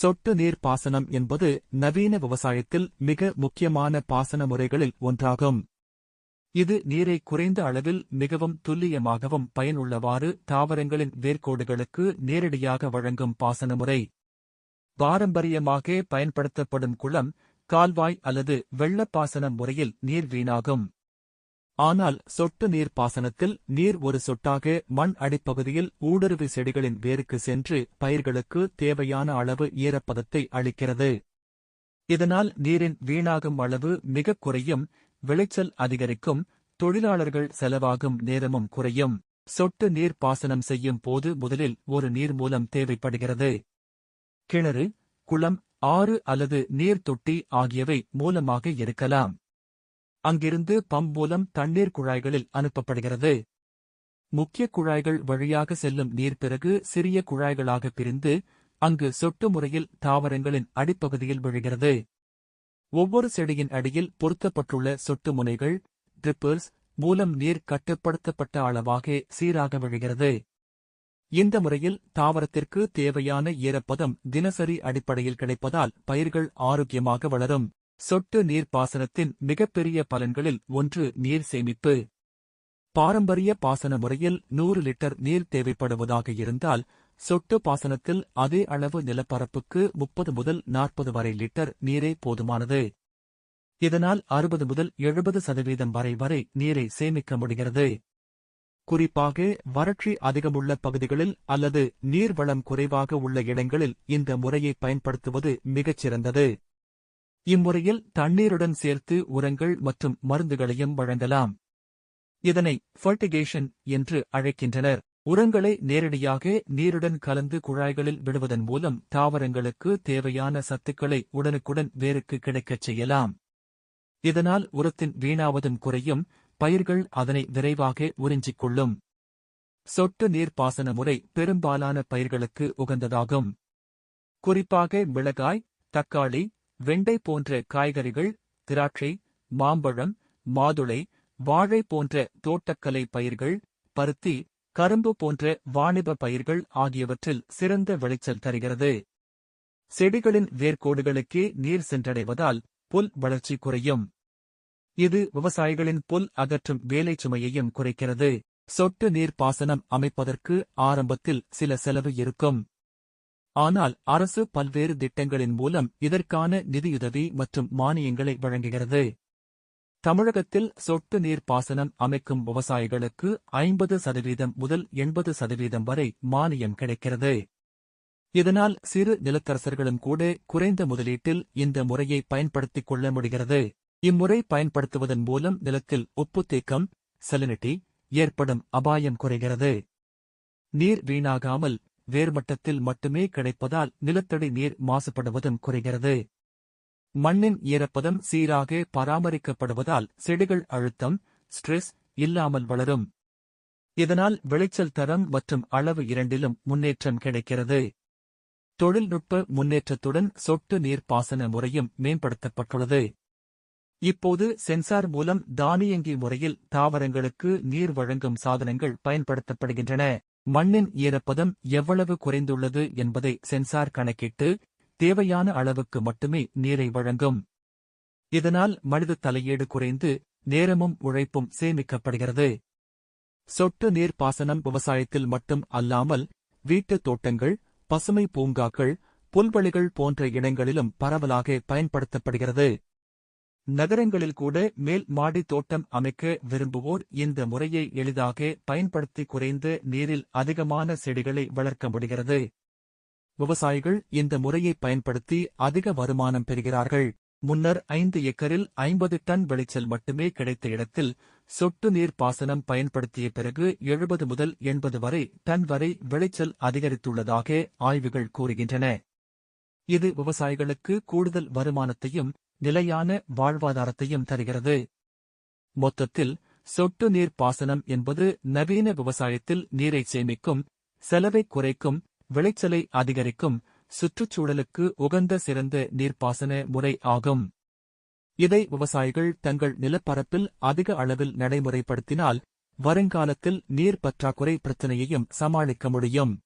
சொட்டு நீர் பாசனம் என்பது நவீன விவசாயத்தில் மிக முக்கியமான பாசன முறைகளில் ஒன்றாகும். இது நீரை குறைந்த அளவில் மிகவும் துல்லியமாகவும் பயனுள்ளவாறு தாவரங்களின் வேர்க்கோடுகளுக்கு நேரடியாக வழங்கும் பாசன முறை. பாரம்பரியமாக பயன்படுத்தப்படும் குளம் கால்வாய் அல்லது வெள்ளப்பாசன முறையில் நீர் வீணாகும். ஆனால் சொட்டு நீர் பாசனத்தில் நீர் ஒரு சொட்டாக மண் அடிப்பகுதியில் ஊடுருவி செடிகளின் வேருக்கு சென்று பயிர்களுக்கு தேவையான அளவு ஈரப்பதத்தை அளிக்கிறது. இதனால் நீரின் வீணாகும் அளவு மிகக் குறையும் விளைச்சல் அதிகரிக்கும் தொழிலாளர்கள் செலவாகும் நேரமும் குறையும். சொட்டு நீர் பாசனம் செய்யும் போது முதலில் ஒரு நீர் மூலம் தேவைப்படுகிறது. கிணறு குளம் ஆறு அல்லது நீர் தொட்டி ஆகியவை மூலமாக இருக்கலாம் அங்கிருந்து பம்ப் மூலம் தண்ணீர் குழாய்களில் அனுப்பப்படுகிறது. முக்கிய குழாய்கள் வழியாக செல்லும் நீர் பிறகு சிறிய குழாய்களாக பிரிந்து அங்கு சொட்டு முறையில் தாவரங்களின் அடிப்பகுதியில் விழுகிறது. ஒவ்வொரு செடியின் அடியில் பொருத்தப்பட்டுள்ள சொட்டு முனைகள் ட்ரிப்பர்ஸ் மூலம் நீர் கட்டுப்படுத்தப்பட்ட அளவாக சீராக விழுகிறது. இந்த முறையில் தாவரத்திற்கு தேவையான ஈரப்பதம் தினசரி அடிப்படையில் கிடைப்பதால் பயிர்கள் ஆரோக்கியமாக வளரும். சொட்டு நீர் பாசனத்தின் மிகப்பெரிய பலன்களில் ஒன்று நீர் சேமிப்பு. பாரம்பரிய பாசன முறையில் நூறு லிட்டர் நீர் தேவைப்படுவதாக இருந்தால் சொட்டு பாசனத்தில் அதே அளவு நிலப்பரப்புக்கு முப்பது முதல் நாற்பது வரை லிட்டர் நீரே போதுமானது. இதனால் அறுபது முதல் எழுபது சதவீதம் வரை வரை நீரை சேமிக்க முடிகிறது. குறிப்பாக வறட்சி அதிகமுள்ள பகுதிகளில் அல்லது நீர்வளம் குறைவாக உள்ள இடங்களில் இந்த முறையை பயன்படுத்துவது மிகச் சிறந்தது இம்முறையில் தண்ணீருடன் சேர்த்து உரங்கள் மற்றும் மருந்துகளையும் வழங்கலாம். இதனை ஃபர்டிகேஷன் என்று அழைக்கின்றனர். உரங்களை நேரடியாக நீருடன் கலந்து குழாய்களில் விடுவதன் மூலம் தாவரங்களுக்கு தேவையான சத்துக்களை உடனுக்குடன் வேருக்கு கிடைக்கச் செய்யலாம். இதனால் உரத்தின் வீணாவதும் குறையும் பயிர்கள் அதனை விரைவாக உறிஞ்சிக் கொள்ளும் சொட்டு நீர் பாசன முறை பெரும்பாலான பயிர்களுக்கு உகந்ததாகும். குறிப்பாக மிளகாய் தக்காளி வெண்டை போன்ற காய்கறிகள் திராட்சை மாம்பழம் மாதுளை வாழை போன்ற தோட்டக்கலை பயிர்கள் பருத்தி கரும்பு போன்ற வாணிப பயிர்கள் ஆகியவற்றில் சிறந்த விளைச்சல் தருகிறது. செடிகளின் வேர்க்கோடுகளுக்கே நீர் சென்றடைவதால் புல் வளர்ச்சி குறையும். இது விவசாயிகளின் புல் அகற்றும் வேலை சுமையையும் குறைக்கிறது. சொட்டு நீர் பாசனம் அமைப்பதற்கு ஆரம்பத்தில் சில செலவு இருக்கும். ஆனால் அரசு பல்வேறு திட்டங்களின் மூலம் இதற்கான நிதியுதவி மற்றும் மானியங்களை வழங்குகிறது. தமிழகத்தில் சொட்டு நீர் பாசனம் அமைக்கும் விவசாயிகளுக்கு ஐம்பது சதவீதம் முதல் எண்பது சதவீதம் வரை மானியம் கிடைக்கிறது. இதனால் சிறு நிலத்தரசர்களும் கூட குறைந்த முதலீட்டில் இந்த முறையை பயன்படுத்திக் கொள்ள முடிகிறது. இம்முறை பயன்படுத்துவதன் மூலம் நிலத்தில் உப்புத்தேக்கம் செலினிட்டி ஏற்படும் அபாயம் குறைகிறது. நீர் வீணாகாமல் வேர்மட்டத்தில் மட்டுமே கிடைப்பதால் நிலத்தடி நீர் மாசுபடுவதும் குறைகிறது. மண்ணின் ஈரப்பதம் சீராக பராமரிக்கப்படுவதால் செடிகள் அழுத்தம் ஸ்ட்ரெஸ் இல்லாமல் வளரும். இதனால் விளைச்சல் தரம் மற்றும் அளவு இரண்டிலும் முன்னேற்றம் கிடைக்கிறது. தொழில்நுட்ப முன்னேற்றத்துடன் சொட்டு நீர் பாசன முறையும் மேம்படுத்தப்பட்டுள்ளது. இப்போது சென்சார் மூலம் தானியங்கி முறையில் தாவரங்களுக்கு நீர் வழங்கும் சாதனங்கள் பயன்படுத்தப்படுகின்றன. மண்ணின் ஈரப்பதம் எவ்வளவு குறைந்துள்ளது என்பதை சென்சார் கணக்கிட்டு தேவையான அளவுக்கு மட்டுமே நீரை வழங்கும். இதனால் மனித தலையீடு குறைந்து நேரமும் உழைப்பும் சேமிக்கப்படுகிறது. சொட்டு நீர் பாசனம் விவசாயத்தில் மட்டும் அல்லாமல் வீட்டுத் தோட்டங்கள் பசுமை பூங்காக்கள் புல்வெளிகள் போன்ற இடங்களிலும் பரவலாக பயன்படுத்தப்படுகிறது. நகரங்களில் கூட மேல் மாடி தோட்டம் அமைக்க விரும்புவோர் இந்த முறையை எளிதாக பயன்படுத்தி குறைந்த நீரில் அதிகமான செடிகளை வளர்க்க முடிகிறது. விவசாயிகள் இந்த முறையை பயன்படுத்தி அதிக வருமானம் பெறுகிறார்கள். முன்னர் ஐந்து ஏக்கரில் ஐம்பது டன் விளைச்சல் மட்டுமே கிடைத்த இடத்தில் சொட்டு நீர் பாசனம் பயன்படுத்திய பிறகு எழுபது முதல் எண்பது வரை டன் வரை விளைச்சல் அதிகரித்துள்ளதாக ஆய்வுகள் கூறுகின்றன. இது விவசாயிகளுக்கு கூடுதல் வருமானத்தையும் நிலையான வாழ்வாதாரத்தையும் தருகிறது. மொத்தத்தில் சொட்டு நீர் பாசனம் என்பது நவீன விவசாயத்தில் நீரை சேமிக்கும் செலவை குறைக்கும் விளைச்சலை அதிகரிக்கும் சுற்றுச்சூழலுக்கு உகந்த சிறந்த நீர்ப்பாசன முறை ஆகும். இதை விவசாயிகள் தங்கள் நிலப்பரப்பில் அதிக அளவில் நடைமுறைப்படுத்தினால் வருங்காலத்தில் நீர் பற்றாக்குறை பிரச்சினையையும் சமாளிக்க முடியும்.